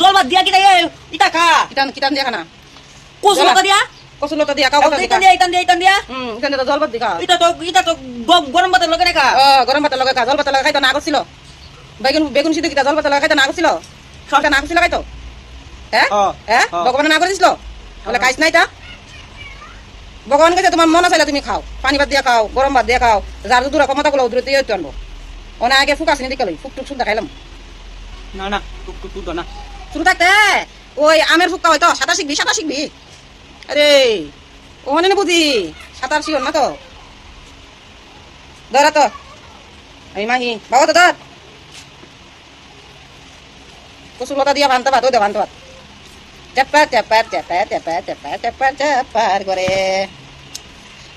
জল বাদ দিয়া কিটা ইটা খা। কিটান কিটান দিয়া খানা। কচু লতা দিয়া? কচু লতা দিয়া খাও ইটান দিয়া ইটান দিয়া ইটান দিয়া? হুম ইটান দিয়া জল ভাত দি ইটা তো ইটা তো গরম ভাতের লগে খা। ও গরম ভাতের লগে খা জল ভাতের লগে খাইতো না আগছিল বেগুন বেগুন সিদ্ধ কিটা জল ভাতের লগে খাইতো না আগছিল সবটা না আগছিল খাইতো? হ্যাঁ হ্যাঁ ভগবান না করে দিছিল বলে খাইছ না এটা ভগবান কাছে তোমার মন চাইলে তুমি খাও। পানি ভাত দিয়া খাও গরম ভাত দিয়া খাও। যার দূর ক্ষমতা গুলো দূরে দিয়ে আনব। ওনা আগে ফুক আসেনি দিকে ফুক টুক শুদ্ধ খাইলাম না না টুক টুক টুক না। শুরু থাকতে? ওই আমের ফুক্কা হয়তো, সাঁতার শিখবি সাঁতার শিখবি। আরে, ওখানে না বুঝি? সাঁতার শিখল না তো? ধরা তো এই মাহি, বাবা তো ধর। কচু লতা দিয়া ভানতে ভাত ওই দে ভাত চেপার চেপার চেপার চেপার চেপার চেপার চেপার করে।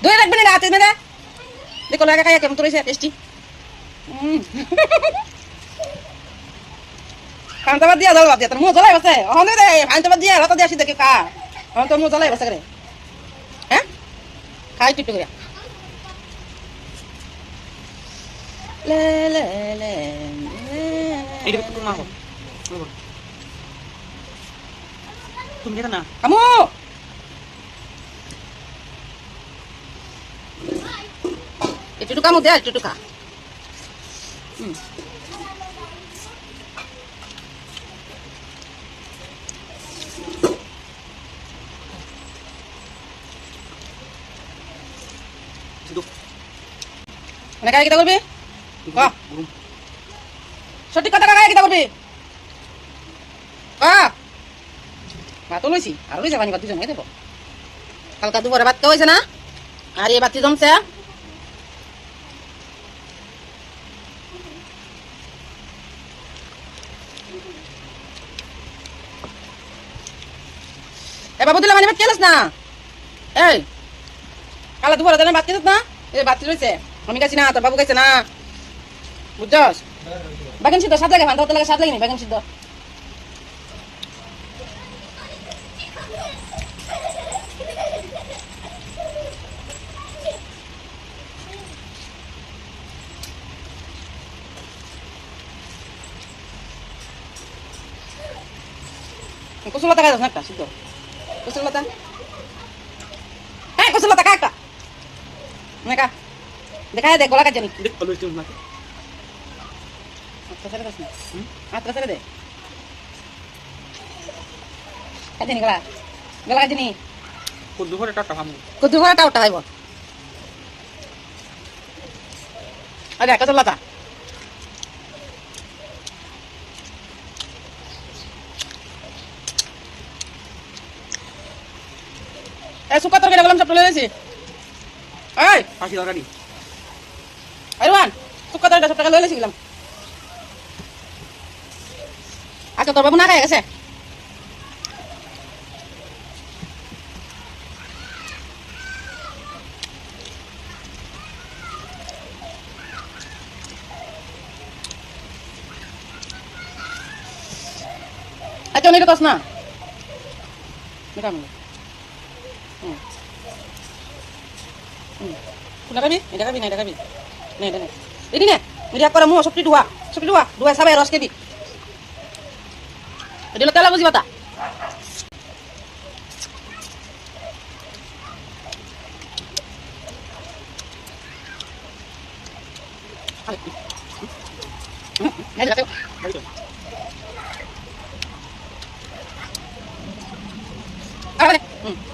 দুই রাখবি না দেখো, লাগে খাইয়া কেমন তোর টেস্টি। খান্তাবাদ দিয়া জল বাদ দিয়া তোর মুখ জ্বলাই বসে। অহনে রে খান্তাবাদ দিয়া রত দিয়া সিদ্ধ কা অহন তোর মুখ জ্বলাই বসে রে হ্যাঁ? খাই টুটু করে। লে লে লে তুমি মা তুমি না। আমু! একটু কামু দে একটু খা। হুম। শুধু মানে কাই কিটা। সঠিক কথা কাই কিটা করবি? আ ভাতও লইছি আর লইছে পানি বাতি জমাই দেব কালকা দুপুরে ভাত হয়েছে না? আর এই বাতি জমছে। এ বাবু দিলে মানে ভাত না? এই। কালা দুপুরে দেন ভাত খেলাস না? এই বাতি রয়েছে। আমি গেছি না, তোর বাবু গেছে না। বুঝছস? বাগান সিদ্ধ, সাত লাগে ভান্তা হতে লাগে সাত লাগে নি বাগান সিদ্ধ। কুসুলতা খাই না একটা সিদ্ধ। কুসুলতা হ্যাঁ কুসুলতা খা একটা। দেখা দেখা দে গলা কাজ জানি দেখ ভালো হয়েছে না আত্রা ছেড়ে দাস না আত্রা ছেড়ে দে। কাজ জানি গলা গলা কাজ জানি কত দুপুরে টাটা খামু কুদু ঘরে টাউটা খাইব আরে কুসুলতা এ সুকা তরকারি বললাম সব তুলে দিয়েছি এই! পাখি তরকারি আইরওয়ান সুকা তরকারি সব টাকা লয়ে লেছি গেলাম। আচ্ছা তোর বাবু না খাই গেছে? আচ্ছা অনেক কস না? মেটাম হুম হুম। কোনটা খাবি এটা খাবি না এটা খাবি নে এটা নে এটি নে এটি করে মুহ সবটি ধোয়া সবটি ধোয়া ধোয়া সাবাই রস কেবি এটি হলো তেলা বুঝি পাতা হুম